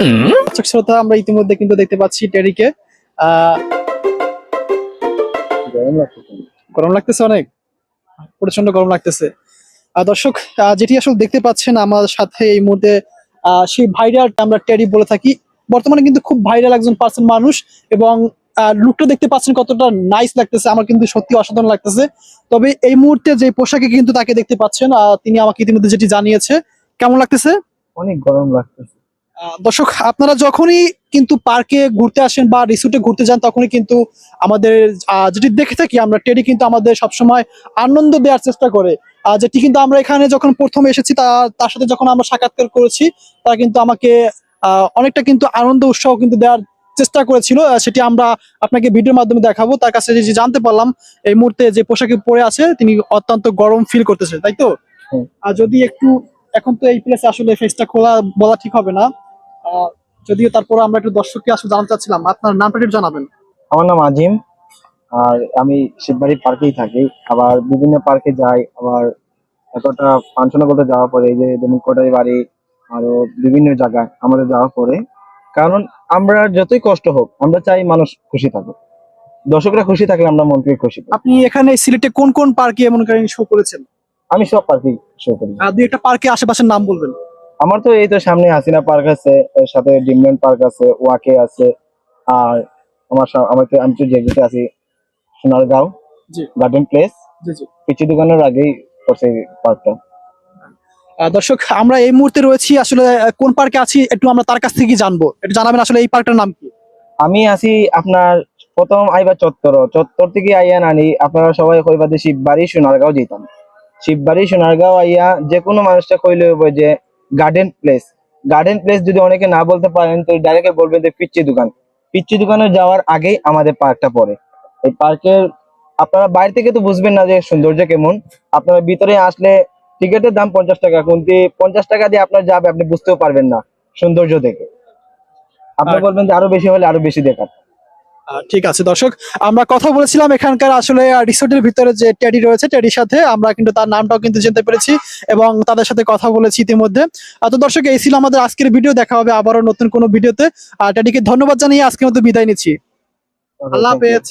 দর্শক শ্রোতা আমরা ইতিমধ্যে কিন্তু দেখতে পাচ্ছি টেরিকে আহ, গরম লাগতেছে। অনেক? প্রচণ্ড গরম লাগতেছে। দর্শক আহ, যেটি আসলে দেখতে পাচ্ছেন আমার সাথে এই মুহূর্তে সেই ভাইরাল আমরা টেরি বলে থাকি। বর্তমানে কিন্তু খুব ভাইরাল একজন পার্সন মানুষ এবং লুকটা দেখতে পাচ্ছেন কতটা নাইস লাগতেছে। আমার কিন্তু সত্যি অসাধারণ লাগতেছে। তবে এই মুহূর্তে যে পোশাকে কিন্তু তাকে দেখতে পাচ্ছেন আহ, তিনি আমাকে ইতিমধ্যে যেটি জানিয়েছে কেমন লাগতেছে? অনেক গরম লাগতেছে। দর্শক আপনারা যখনই কিন্তু পার্কে ঘুরতে আসেন বা রিসোর্টে ঘুরতে যান তখনই কিন্তু আমাদের যেটি দেখে থাকি আমরা টেডি কিন্তু আমাদের সবসময় আনন্দ দেওয়ার চেষ্টা করে। যেটি কিন্তু আমরা এখানে যখন প্রথম এসেছি তা তার সাথে যখন আমরা সাক্ষাৎকার করেছি তারা কিন্তু আমাকে অনেকটা কিন্তু আনন্দ উৎসাহ কিন্তু দেওয়ার চেষ্টা করেছিল। সেটি আমরা আপনাকে ভিডিওর মাধ্যমে দেখাবো। তার কাছে যে জানতে পারলাম এই মুহূর্তে যে পোশাকে পরে আছে তিনি অত্যন্ত গরম ফিল করতেছে তাই তো? আর যদি একটু এখন তো এই প্লেসে আসলে ফেসটা খোলা বলা ঠিক হবে না। যদিও তারপর আমরা একটু দর্শককে আসলে জানতে চাচ্ছিলাম। আপনার নামটা একটু জানাবেন। আমার নাম আজিম। আর আমি শিববাড়ি পার্কেই থাকি। আবার বিভিন্ন পার্কে যাই। আবার এতটা ফাংশনে করতে যাওয়ার পরে এই যে যেমন কোটারি বাড়ি আরও বিভিন্ন জায়গায় আমাদের যাওয়ার পরে। কারণ আমরা যতই কষ্ট হোক আমরা চাই মানুষ খুশি থাকুক। দর্শকরা খুশি থাকলে আমরা মন থেকে খুশি আপনি এখানে সিলেটে কোন কোন পার্কে এমন করেন শো করেছেন? আমি সব পার্কে শো করি। আর দুই একটা পার্কে আশেপাশের নাম বলবেন। আমার তো এই তো সামনে হাসিনা পার্ক আছে এর সাথে ডিমল্যান্ড পার্ক আছে ওয়াকে আছে আর আমার আমার তো- আমি তো যেতে আছি সোনারগাঁও গার্ডেন প্লেস পিচি দোকানের আগেই এই পার্কটা। দর্শক আমরা এই মুহূর্তে রয়েছি আসলে কোন পার্কে আছি একটু আমরা তার কাছ থেকে জানব। একটু জানাবেন আসলে এই পার্কটার নাম কি? আমি আছি আপনার প্রথম আইবা চত্বর চত্বর থেকে আইয়া নানি আপনারা সবাই কইবা যে শিববাড়ি সোনারগাঁও যেতাম। শিববাড়ি সোনারগাঁও আইয়া যে কোনো মানুষটা কইলে হইব যে গার্ডেন প্লেস গার্ডেন প্লেস যদি অনেকে না বলতে পারেন তো ডাইরেক্ট বলবেন যে পিচ্চি দোকান। পিচ্চি দোকানে যাওয়ার আগেই আমাদের পার্কটা পড়ে। এই পার্কের আপনারা বাইরে থেকে তো বুঝবেন না যে সৌন্দর্য কেমন। আপনারা ভিতরে আসলে টিকিটের দাম পঞ্চাশ টাকা কিন্তু পঞ্চাশ টাকা দিয়ে আপনার যাবে আপনি বুঝতেও পারবেন না সৌন্দর্য দেখে। আপনি বলবেন যে আরও বেশি হলে আরও বেশি দেখার ঠিক আছে দর্শক। আমরা কথা বলেছিলাম এখানকার আসলে রিসোর্টের ভিতরে যে টেডি রয়েছে টেডির সাথে। আমরা কিন্তু তার নামটাও কিন্তু জানতে পেরেছি এবং তাদের সাথে কথা বলেছি ইতিমধ্যে। তো দর্শক এই ছিল আমাদের আজকের ভিডিও। দেখা হবে আবারও নতুন কোনো ভিডিওতে। আর টেডিকে ধন্যবাদ জানিয়ে আজকে মতো বিদায় নিচ্ছি। আল্লাহ হাফেজ।